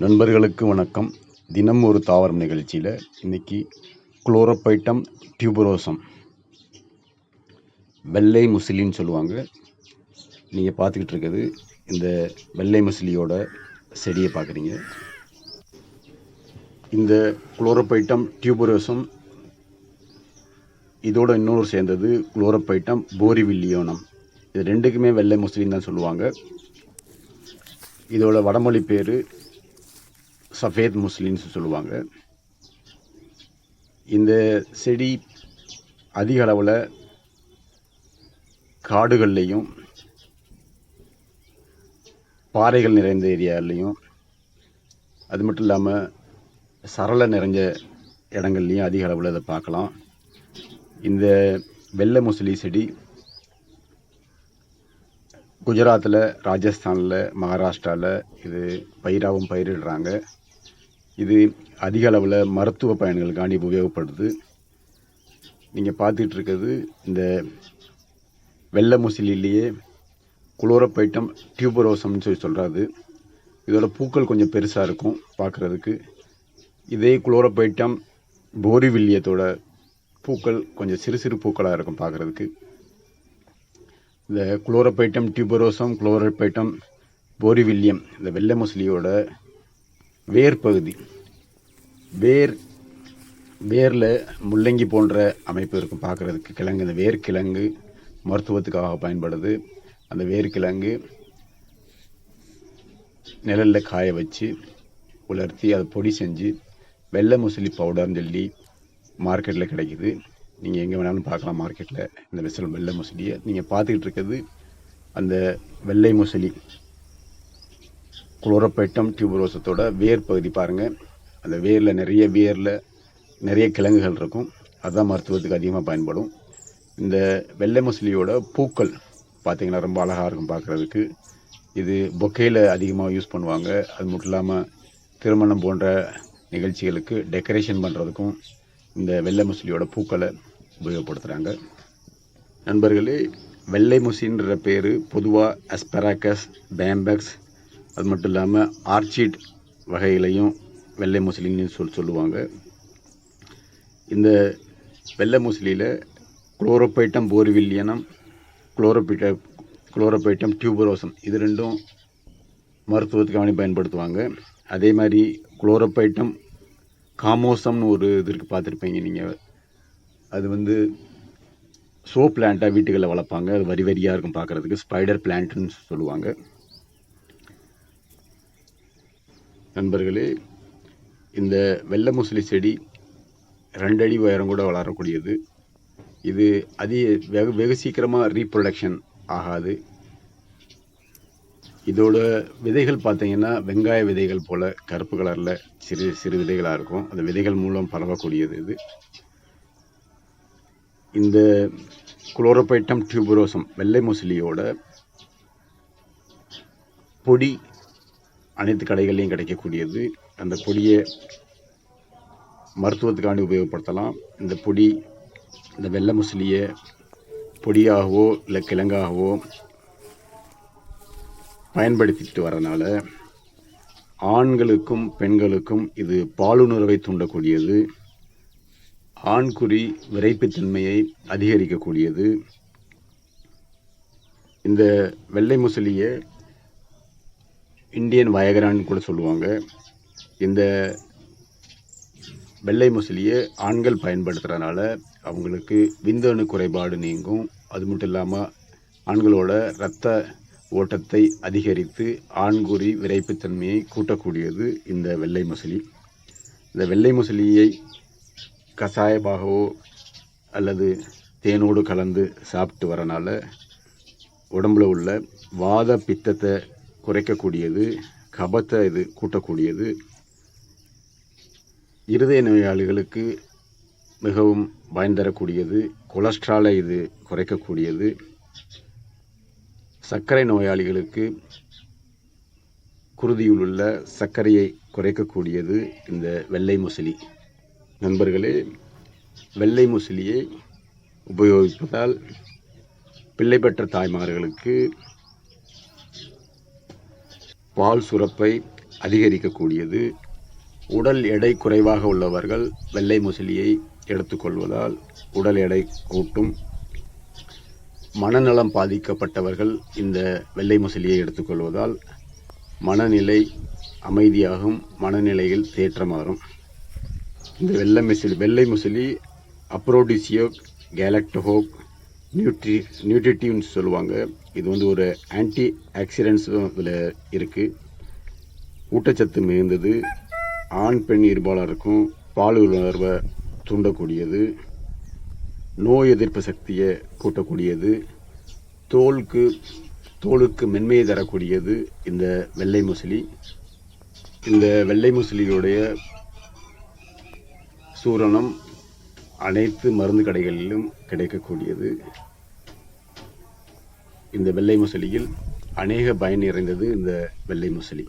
நண்பர்களுக்கு வணக்கம். தினம் ஒரு தாவரம் நிகழ்ச்சியில் இன்றைக்கி குளோரோபைட்டம் டியூபரோசம். வெள்ளை முசிலின்னு சொல்லுவாங்க. நீங்கள் பார்த்துக்கிட்டு இருக்கிறது இந்த வெள்ளை முசிலியோட செடியை பார்க்குறீங்க. இந்த குளோரோபைட்டம் டியூபரோசம் இதோட இன்னொரு சேர்ந்தது குளோரோபைட்டம் போரிவில்லியோனம். இது ரெண்டுக்குமே வெள்ளை முஸ்லிம் தான் சொல்லுவாங்க. இதோட வடமொழி பேர் சஃபேத் முஸ்லிம்ஸ் சொல்லுவாங்க. இந்த செடி அதிக அளவில் காடுகள்லையும் பாறைகள் நிறைந்த ஏரியாலையும் அது மட்டும் இல்லாமல் சரளை நிறைஞ்ச இடங்கள்லையும் அதிக அளவில் இதை பார்க்கலாம். இந்த வெள்ளை முசலி செடி குஜராத்தில் ராஜஸ்தானில் மகாராஷ்டிராவில் இது பயிராகவும் பயிரிடுறாங்க. இது அதிக அளவில் மருத்துவ பயன்களுக்காண்டி உபயோகப்படுது. நீங்கள் பார்த்துட்டு இருக்கிறது இந்த வெள்ளை முசிலிலேயே குளோரப்பைட்டம் டியூபரோசம்னு சொல்லி சொல்கிறாரு இதோட பூக்கள் கொஞ்சம் பெருசாக இருக்கும் பார்க்குறதுக்கு. இதே குளோரப்பைட்டம் போரிவில்லியத்தோட பூக்கள் கொஞ்சம் சிறு சிறு பூக்களாக இருக்கும் பார்க்குறதுக்கு. இந்த குளோரப்பைட்டம் டியூபரோசம் குளோரப்பைட்டம் போரிவில்லியம் இந்த வெள்ளை முஸ்லியோட வேர் பகுதி வேர் வேரில் முள்ளங்கி போன்ற அமைப்பு இருக்கும் பார்க்குறதுக்கு கிழங்கு. இந்த வேர் கிழங்கு மருத்துவத்துக்காக பயன்படுது. அந்த வேர் கிழங்கு நிழலில் காய வச்சு உலர்த்தி அதை பொடி செஞ்சு வெள்ளை முசலி பவுடர்னு சொல்லி மார்க்கெட்டில் கிடைக்குது. நீங்கள் எங்கே வேணாலும் பார்க்கலாம் மார்க்கெட்டில் இந்த வெசல் வெள்ளை முசலியை நீங்கள் பார்த்துக்கிட்டு இருக்கிறது அந்த வெள்ளை முசலி குளோரோபைட்டம் டியூபரோசத்தோட வேர் பகுதி பாருங்கள் அந்த வேரில் நிறைய வேரில் நிறைய கிழங்குகள் இருக்கும். அதுதான் மருத்துவத்துக்கு அதிகமாக பயன்படும். இந்த வெள்ளை மசிலியோட பூக்கள் பார்த்திங்கன்னா ரொம்ப அழகாக இருக்கும் பார்க்குறதுக்கு இது பொக்கேயில் அதிகமாக யூஸ் பண்ணுவாங்க. அது மட்டும் இல்லாமல் திருமணம் போன்ற நிகழ்ச்சிகளுக்கு டெக்கரேஷன் பண்ணுறதுக்கும் இந்த வெள்ளை முசிலியோட பூக்களை உபயோகப்படுத்துகிறாங்க நண்பர்களே வெள்ளை முசின்ற பேர் பொதுவாக அஸ்பராக்கஸ் பேம்பக்ஸ் அது மட்டும் இல்லாமல் ஆர்ச்சிட் வகைகளையும் வெள்ளை முஸ்லின்னு சொல் சொல்லுவாங்க. இந்த வெள்ளை முஸ்லியில் குளோரோபைட்டம் போர்வில்லியனம் குளோரோபைட்ட குளோரோபைட்டம் டியூபரோசம் இது ரெண்டும் மருத்துவத்துக்காக பயன்படுத்துவாங்க. அதே மாதிரி குளோரோபைட்டம் காமோசம்னு ஒரு இது இருக்குது பார்த்துருப்பீங்க நீங்கள் அது வந்து சோ பிளான்ட்டாக வீட்டுகளில் வளர்ப்பாங்க. அது வரி வரியாக இருக்கும் பார்க்குறதுக்கு. ஸ்பைடர் பிளான்ட்னு சொல்லுவாங்க. நண்பர்களே இந்த வெள்ளை முசலி செடி ரெண்டு அடி உயரம் கூட வளரக்கூடியது. இது அதிக வெகு வெகு சீக்கிரமாக ரீப்ரொடக்ஷன் ஆகாது. இதோட விதைகள் பார்த்தீங்கன்னா வெங்காய விதைகள் போல் கருப்பு கலரில் சிறு சிறு விதைகளாக இருக்கும். அந்த விதைகள் மூலம் பரவக்கூடியது இது. இந்த குளோரோபைட்டம் டியூபரோசம் வெள்ளை முசலியோட பொடி அனைத்து கடைகள்லையும் கிடைக்கக்கூடியது. அந்த பொடியை மருத்துவத்துக்காண்டி உபயோகப்படுத்தலாம். இந்த பொடி இந்த வெள்ளை முசலியை பொடியாகவோ இல்லை கிழங்காகவோ பயன்படுத்திட்டு வரனால ஆண்களுக்கும் பெண்களுக்கும் இது பாலுணர்வை தூண்டக்கூடியது. ஆண்குறி விரைப்புத்தன்மையை அதிகரிக்கக்கூடியது. இந்த வெள்ளை முசலியை இந்தியன் வயகரான்னு கூட சொல்லுவாங்க. இந்த வெள்ளை முசலியை ஆண்கள் பயன்படுத்துகிறனால அவங்களுக்கு விந்தணு குறைபாடு நீங்கும். அது மட்டும் இல்லாமல் ஆண்களோட இரத்த ஓட்டத்தை அதிகரித்து ஆண்குறி விரைப்புத்தன்மையை கூட்டக்கூடியது இந்த வெள்ளை முசலி. இந்த வெள்ளை முசலியை கசாயமாகவோ அல்லது தேனோடு கலந்து சாப்பிட்டு வரனால உடம்புல உள்ள வாத பித்தத்தை குறைக்கக்கூடியது கபத்தை இது கூட்டக்கூடியது. இருதய நோயாளிகளுக்கு மிகவும் பயன் தரக்கூடியது கொலஸ்ட்ராலை இது குறைக்கக்கூடியது. சர்க்கரை நோயாளிகளுக்கு குருதியில் உள்ள சர்க்கரையை குறைக்கக்கூடியது இந்த வெள்ளை முசலி. நண்பர்களே வெள்ளை முசலியை உபயோகிப்பதால் பிள்ளை பெற்ற தாய்மார்களுக்கு பால் சுரப்பை அதிகரிக்கக்கூடியது. உடல் எடை குறைவாக உள்ளவர்கள் வெள்ளை முசலியை எடுத்துக்கொள்வதால் உடல் எடை கூட்டும். மனநலம் பாதிக்கப்பட்டவர்கள் இந்த வெள்ளை முசலியை எடுத்துக்கொள்வதால் மனநிலை அமைதியாகும் மனநிலையில் தேற்றமாறும் இந்த வெள்ளை முசலி வெள்ளை முசலி அப்ரோடிசியோ கேலக்டோஹோக் நியூட்ரி நியூட்ரிட்டிவ்னு சொல்லுவாங்க. இது வந்து ஒரு ஆன்டி ஆக்சிடென்ட்ஸும் இதில் இருக்குது ஊட்டச்சத்து மிகுந்தது. ஆண் பெண் இருபாலருக்கும் பால் உணர்வை தூண்டக்கூடியது. நோய் எதிர்ப்பு சக்தியை கூட்டக்கூடியது. தோலுக்கு தோலுக்கு மென்மையை தரக்கூடியது இந்த வெள்ளை முசலி இந்த வெள்ளை முசலியுடைய சூரணம் அனைத்து மருந்து கடைகளிலும் கிடைக்கக்கூடியது. இந்த வெள்ளை முசலியில் அநேக பயன் நிறைந்தது இந்த வெள்ளை முசலி.